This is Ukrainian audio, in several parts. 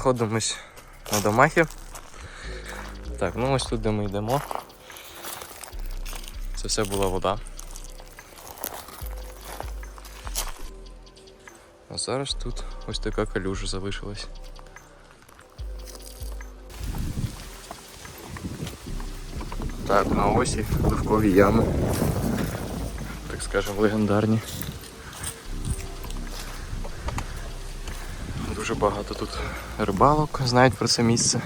знаходимось на Домахі. Так, ну ось тут, де ми йдемо. Це все була вода. А зараз тут ось така калюжа залишилась. Так, на осі довкові ями. Так скажемо, легендарні. Дуже багато тут рибалок знають про це місце.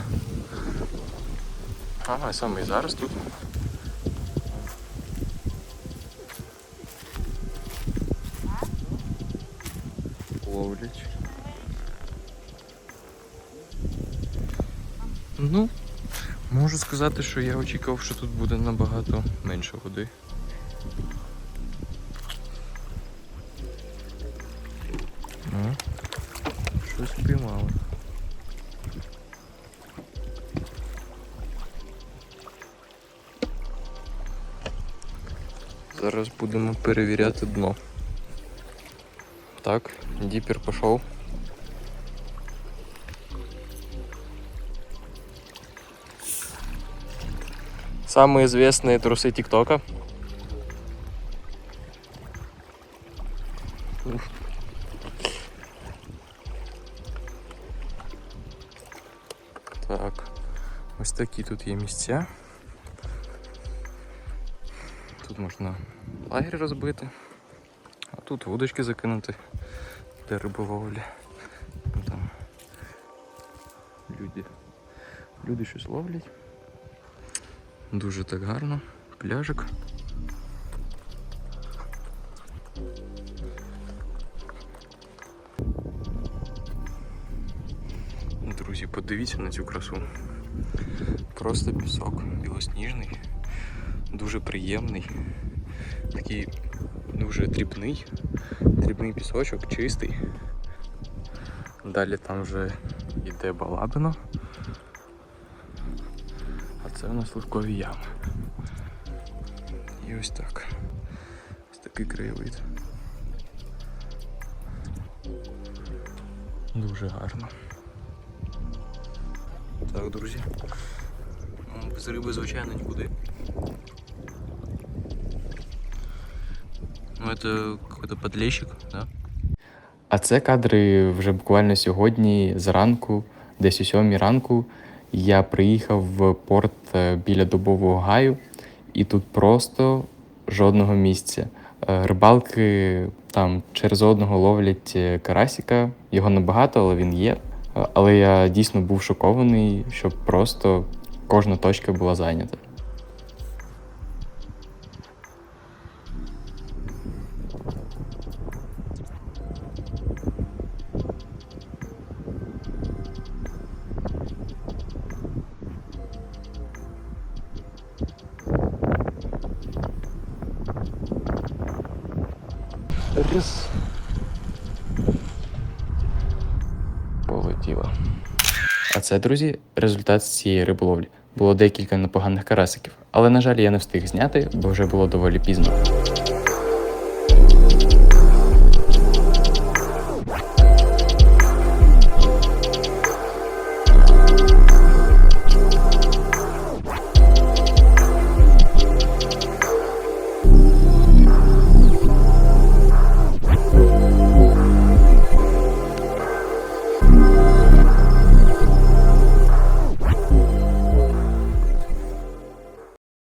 Ага, саме і зараз тут. Ловлять. Ну, можу сказати, що я очікував, що тут буде набагато менше води. щось піймали. Зараз будемо перевіряти дно. Так, діпер пішов. Самые известные трусы ТикТока. Так, ось такі тут є місця. Тут можна лагерь розбити, а тут вудочки закинути для риболовлі. Ну, Там люди, люди щось ловлять. Дуже так гарно. Пляжик. Друзі, подивіться на цю красу. Просто пісок білосніжний, дуже приємний, такий дуже дрібний, дрібний пісочок, чистий. Далі там вже йде балабино. А це у нас легкові ями. І ось так. Ось такий краєвид. Дуже гарно. Так, друзі. Ну, Без риби, звичайно, нікуди. Ну, это какой-то подлещик, да? А це кадри вже буквально сьогодні зранку, десь о сьомій ранку. Я приїхав в порт е, біля Дубового гаю, і тут просто жодного місця. Е, Рибалки там через одного ловлять е, карасіка. Його небагато, але він є. Але я дійсно був шокований, що просто кожна точка була зайнята. Раз. Полетіло. А це, друзі, результат з цієї риболовлі. Було декілька непоганих карасиків, але, на жаль, я не встиг зняти, бо вже було доволі пізно.